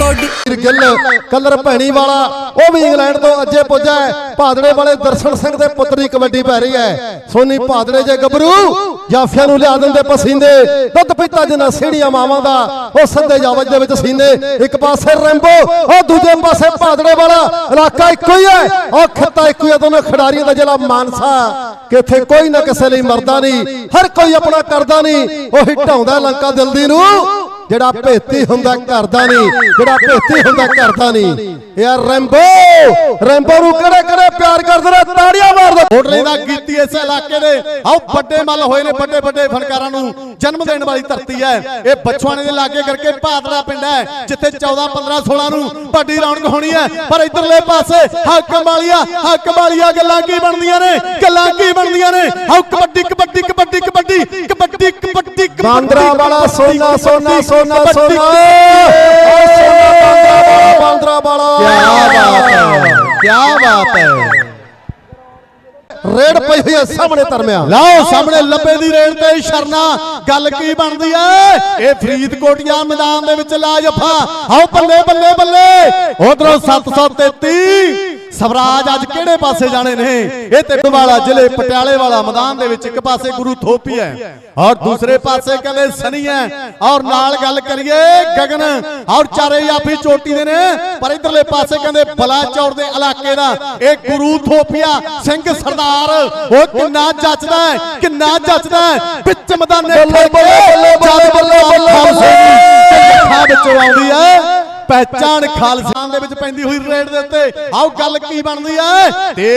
Cody Gill, ਕਲਰ ਭੈਣੀ ਵਾਲਾ, ਉਹ ਵੀ ਇੰਗਲੈਂਡ ਤੋਂ ਅੱਜੇ ਪੁੱਜਾ ਹੈ। ਭਾਦੜੇ ਵਾਲੇ ਦਰਸ਼ਨ ਸਿੰਘ ਦੇ ਪੁੱਤਰੀ ਕਬੱਡੀ ਪੈ ਰਹੀ ਹੈ। ਸੋਨੀ ਭਾਦੜੇ ਜੇ ਗੱਭਰੂ, ਜਾਫਿਆਂ ਨੂੰ ਲਿਆ ਦਿੰਦੇ ਪਸੀਂਦੇ ਦੁੱਧ ਪੀਤਾ ਜਿੰਨਾ ਸੀੜੀਆਂ ਮਾਵਾਂ ਦਾ, ਉਹ ਸੰਦੇ ਜਾਵਜ ਦੇ ਵਿੱਚ ਸੀਨੇ ਇੱਕ ਪਾਸੇ ਰੈਂਬੋ, ਉਹ ਦੂਜੇ ਪਾਸੇ ਭਾਦੜੇ ਵਾਲਾ। ਇਲਾਕਾ ਇੱਕੋ ਹੀ ਹੈ। ਉਹ ਖਿੱਤਾ ਇੱਕੋ ਹੀ ਹੈ, ਦੋਨੋਂ ਖਿਡਾਰੀਆਂ ਦਾ ਜਿਹੜਾ ਮਾਨਸਾ। ਕਿ ਕੋਈ ਨਾ ਕਿਸੇ ਲਈ ਮਰਦਾ ਨਹੀਂ, ਹਰ ਕੋਈ ਆਪਣਾ ਕਰਦਾ ਨਹੀਂ। ਉਹ ਢਾਉਂਦਾ ਲੰਕਾ ਦਿਲ ਦੀ ਨੂੰ। ਜਿਹੜਾ ਭੇਤੀ ਹੁੰਦਾ ਘਰ ਦਾ ਨਹੀਂ, ਜਿਹੜਾ ਭੇਤੀ ਹੁੰਦਾ ਘਰ ਨਹੀਂ। ਯਾਰ ਰੈਂਬੋ। ਰੈਂਬੋ ਨੂੰ ਕਿਹੜੇ ਕਿਹੜੇ ਪਿਆਰ ਕਰਦੇ ਨੇ? ਤਾੜੀਆਂ ਮਾਰਦੇ ਹੋਟਲੇ ਦਾ ਕੀਤੀ ਇਸ ਇਲਾਕੇ ਦੇ। ਆਓ ਵੱਡੇ ਮੱਲ ਹੋਏ ਨੇ, ਵੱਡੇ ਵੱਡੇ ਫਨਕਾਰਾਂ ਨੂੰ ਜਨਮ ਦੇਣ ਵਾਲੀ ਧਰਤੀ ਹੈ ਇਹ ਬਚਵਾਣੇ ਦੇ ਲਾਗੇ ਕਰਕੇ ਭਾਦੜਾ ਪਿੰਡ ਹੈ ਜਿੱਥੇ 14 15 16 ਨੂੰ ਵੱਡੀ ਰੌਣਕ ਹੋਣੀ ਹੈ ਪਰ ਇਧਰਲੇ ਪਾਸੇ ਹੱਕ ਵਾਲੀਆ ਹੱਕ ਵਾਲੀਆ ਗੱਲਾਂ ਕੀ ਬਣਦੀਆਂ ਨੇ? ਗੱਲਾਂ ਕੀ ਬਣਦੀਆਂ ਨੇ? ਆਓ ਕਬੱਡੀ ਕਬੱਡੀ ਕਬੱਡੀ ਕਬੱਡੀ ਕਬੱਡੀ ਕਬੱਡੀ ਬਾਂਦਰਾ ਵਾਲਾ ਸੋਨਾ ਸੋਨਾ ਸੋਨਾ ਸੋਨਾ। ਬਾਂਦਰਾ ਵਾਲਾ ਕੀ ਬਾਤ ਹੈ ਰੇਡ ਪਈ ਹੋਈ ਹੈ ਸਾਹਮਣੇ ਧਰਮਿਆ। ਲਓ ਸਾਹਮਣੇ ਲੱਭੇ ਦੀ ਰੇਡ ਤੇ ਸ਼ਰਨਾ। ਗੱਲ ਕੀ ਬਣਦੀ ਐ ਇਹ ਫਰੀਦਕੋਟੀਆ ਮੈਦਾਨ ਦੇ ਵਿੱਚ ਲਾ ਜਫਾ ਆਓ ਬੱਲੇ ਬੱਲੇ ਬੱਲੇ। ਉਧਰੋਂ 733 ਸਵਰਾਜ ਅੱਜ ਕਿਹੜੇ ਪਾਸੇ ਜਾਣੇ ਨੇ? ਇਹ ਤੇ ਵਾਲਾ ਜ਼ਿਲ੍ਹੇ ਪਟਿਆਲੇ ਵਾਲਾ ਮੈਦਾਨ ਦੇ ਵਿੱਚ ਇੱਕ ਪਾਸੇ ਗੁਰੂ ਥੋਪੀ ਹੈ ਔਰ ਦੂਸਰੇ ਪਾਸੇ ਕਹਿੰਦੇ ਸਨੀ ਹੈ। ਔਰ ਨਾਲ ਗੱਲ ਕਰੀਏ ਗਗਨ ਔਰ ਚਾਰੇ ਯਾਫੀ ਚੋਟੀ ਦੇ ਨੇ ਪਰ ਇਧਰਲੇ ਪਾਸੇ ਕਹਿੰਦੇ ਬਲਾਚੌਰ ਦੇ ਇਲਾਕੇ ਦਾ ਇਹ ਗੁਰੂ ਥੋਪੀਆ ਸਿੰਘ ਸਰਦਾਰ। ਉਹ ਕਿੰਨਾ ਜੱਜਦਾ ਹੈ ਕਿੰਨਾ ਜੱਜਦਾ ਹੈ। ਵਿੱਚ ਮੈਦਾਨੇ ਬੱਲੇ, ਬੱਲੇ, ਬੱਲੇ, ਬੱਲੇ, ਬੱਲੇ, ਬੱਲੇ। ਜੱਥਾ ਵਿੱਚੋਂ ਆਉਂਦੀ ਹੈ। ਪਹਿਚਾਨ ਖਾਲਸਾ ਦੇ ਵਿੱਚ ਪੈਂਦੀ ਹੋਈ ਰੇਡ ਦੇ ਉੱਤੇ। ਆਓ ਗੱਲ ਕੀ ਬਣਦੀ ਹੈ? ਤੇ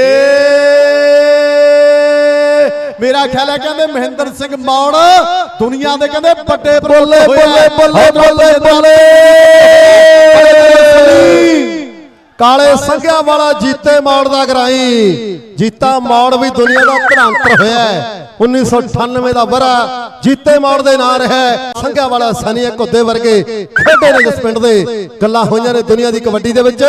ਮੇਰਾ ਖਿਆਲ ਹੈ ਕਹਿੰਦੇ ਮਹਿੰਦਰ ਸਿੰਘ ਮੌੜ ਦੁਨੀਆ ਦੇ ਕਹਿੰਦੇ ਵੱਡੇ ਬੱਲੇ ਬੱਲੇ ਬੱਲੇ ਬੱਲੇ ਬੱਲੇ ਕਾਲੇ ਸੰਘਿਆ ਵਾਲਾ ਜੀਤੇ ਮੌੜ ਦਾ ਗਰਾਈ ਜੀਤਾ ਮੌੜ ਵੀ ਦੁਨੀਆ ਦਾ ਧਰੰਤਰ ਹੋਇਆ 1998 ਦਾ ਵਰਾ ਜੀਤੇ ਮੌੜ ਦੇ ਨਾਂ ਰਿਹਾ ਸੰਘਿਆ ਵਾਲਾ ਸਨੀ ਘੁੱਦੇ ਵਰਗੇ ਖੇਡੇ ਨੇ ਜਿਸ ਪਿੰਡ ਦੇ। ਗੱਲਾਂ ਹੋਈਆਂ ਨੇ ਦੁਨੀਆ ਦੀ ਕਬੱਡੀ ਦੇ ਵਿੱਚ।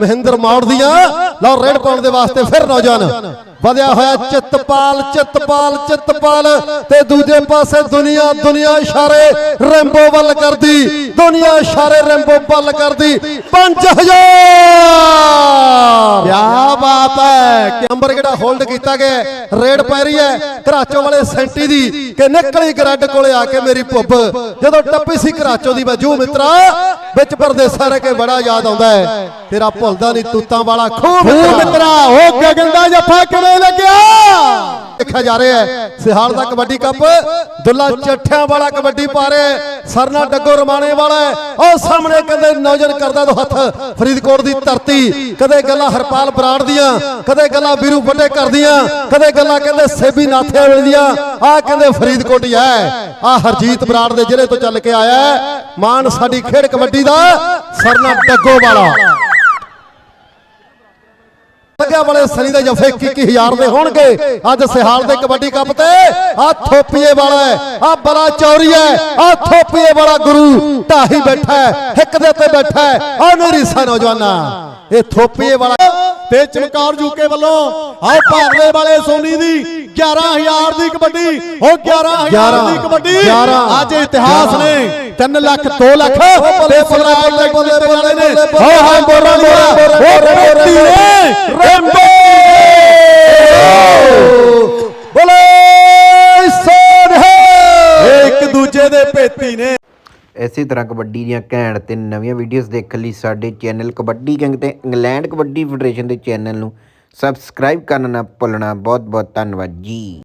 ਮਹਿੰਦਰ ਮੌੜ ਦੀਆਂ। ਲਓ, ਰੇਡ ਪਾਉਣ ਦੇ ਵਾਸਤੇ ਫਿਰ ਨੌਜਵਾਨ। ਵਧਿਆ ਹੋਇਆ ਚਿੱਤਪਾਲ ਚਿੱਤਪਾਲ ਚਿੱਤਪਾਲ। ਤੇ ਦੂਜੇ ਪਾਸੇ ਦੁਨੀਆ ਦੁਨੀਆ ਇਸ਼ਾਰੇ ਰੈਂਬੋ ਵੱਲ ਕਰਦੀ। ਦੁਨੀਆ ਇਸ਼ਾਰੇ ਰੈਂਬੋ ਵੱਲ ਕਰਦੀ। 5000 ਕੀ ਬਾਤ ਹੈ ਕਿ ਨੰਬਰ ਕਿਹੜਾ ਹੋਲਡ ਕੀਤਾ ਗਿਆ ਰੇਡ ਪੈ ਰਹੀ ਹੈ। ਘਰਾਚੋ ਵਾਲੇ ਸੈਂਟੀ ਦੀ ਕਿ ਨਿਕਲੀ ਗਰੱਡ ਕੋਲੇ ਆ ਕੇ ਮੇਰੀ ਭੁੱਬ। ਜਦੋਂ ਟੱਪੀ ਸੀ ਘਰਾਚੋ ਦੀ ਵਜੂ ਮਿੱਤਰਾ ਵਿੱਚ ਪਰਦੇਸਾਂ ਰਹਿ ਕੇ ਬੜਾ ਯਾਦ ਆਉਂਦਾ ਹੈ। ਤੇਰਾ ਭੁੱਲਦਾ ਨਹੀਂ ਤੂਤਾਂ ਵਾਲਾ ਖੂਹ ਮਿੱਤਰਾ। ਮਿੱਤਰਾ ਉਹ ਗਗਨ ਦਾ ਜੱਫਾ ਕਿਵੇਂ ਲੱਗਿਆ? ਦੇਖਿਆ ਜਾ ਰਿਹਾ ਹੈ। ਸਿਹਾਲ ਦਾ ਕਬੱਡੀ ਕੱਪ, ਦੁੱਲਾ ਚੱਠਿਆਂ ਵਾਲਾ ਕਬੱਡੀ ਪਾ ਰਿਹਾ ਹੈ। ਸਰਨਾ ਡੱਗੋ ਰਮਾਣੇ ਵਾਲਾ ਉਹ ਸਾਹਮਣੇ ਕਹਿੰਦੇ ਨੌਜਵਾਨ ਕਰਦਾ ਦੋ ਹੱਥ। ਫਰੀਦਕੋਟ ਦੀ ਧਰਤੀ, ਕਦੇ ਗੱਲਾਂ ਹਰਪਾਲ ਬਰਾੜ ਦੀਆਂ, ਕਦੇ ਗੱਲਾਂ ਵੀਰੂ ਵੱਡੇ ਕਰਦੀਆਂ ਕਦੇ ਗੱਲਾਂ ਕਹਿੰਦੇ ਸੇਬੀ ਨਾਥਿਆਂ ਵੇਲੇ ਦੀਆਂ। ਆਹ ਕਹਿੰਦੇ ਫਰੀਦਕੋਟ ਹੀ ਹੈ। ਆਹ ਹਰਜੀਤ ਬਰਾੜ ਦੇ ਜ਼ਿਲ੍ਹੇ ਤੋਂ ਚੱਲ ਕੇ ਆਇਆ ਮਾਨ ਸਾਡੀ ਖੇਡ ਕਬੱਡੀ ਦਾ ਸਰਨਾ ਡੱਗੋ ਵਾਲਾ। ਲੱਗਿਆ ਵਾਲੇ ਸਨੀ ਦੇ ਜਫੇ 21000 ਦੇ ਹੋਣਗੇ। ਅੱਜ ਸਿਹਾਲ ਦੇ ਕਬੱਡੀ ਕੱਪ ਤੇ ਆ ਥੋਪੀਏ ਵਾਲਾ ਆ ਬੜਾ ਚੌਰੀ ਹੈ ਆ ਥੋਪੀਏ ਵਾਲਾ ਗੁਰੂ ਢਾਹੀ ਬੈਠਾ ਹੈ ਹਿੱਕ ਦੇ ਉੱਤੇ ਬੈਠਾ ਹੈ ਆ ਮੇਰੀ ਸਾ ਨੌਜਵਾਨਾ। ਇਹ ਥੋਪੀਏ ਵਾਲਾ ਤੇ ਚਮਕੌਰ ਜੂਕੇ ਵੱਲੋਂ ਆਓ ਭਾਰਲੇ ਵਾਲੇ ਸੋਨੀ ਦੀ 11000 ਦੀ ਕਬੱਡੀ ਉਹ 11000 ਦੀ ਕਬੱਡੀ। 11 ਅੱਜ ਇਤਿਹਾਸ ਨੇ 3 ਲੱਖ 2 ਲੱਖ ਤੇ 15 ਲੱਖ ਦੂਜੇ ਨੇ। ਇਸੇ ਤਰ੍ਹਾਂ ਕਬੱਡੀ ਦੀਆਂ ਘੈਂਟ ਤੇ ਨਵੀਆਂ ਵੀਡੀਓਜ਼ ਦੇਖਣ ਲਈ ਸਾਡੇ ਚੈਨਲ ਕਬੱਡੀ ਕਿੰਗ ਤੇ ਇੰਗਲੈਂਡ ਕਬੱਡੀ ਫੈਡਰੇਸ਼ਨ ਦੇ ਚੈਨਲ ਨੂੰ ਸਬਸਕ੍ਰਾਈਬ ਕਰਨਾ ਨਾ ਭੁੱਲਣਾ। ਬਹੁਤ ਬਹੁਤ ਧੰਨਵਾਦ ਜੀ।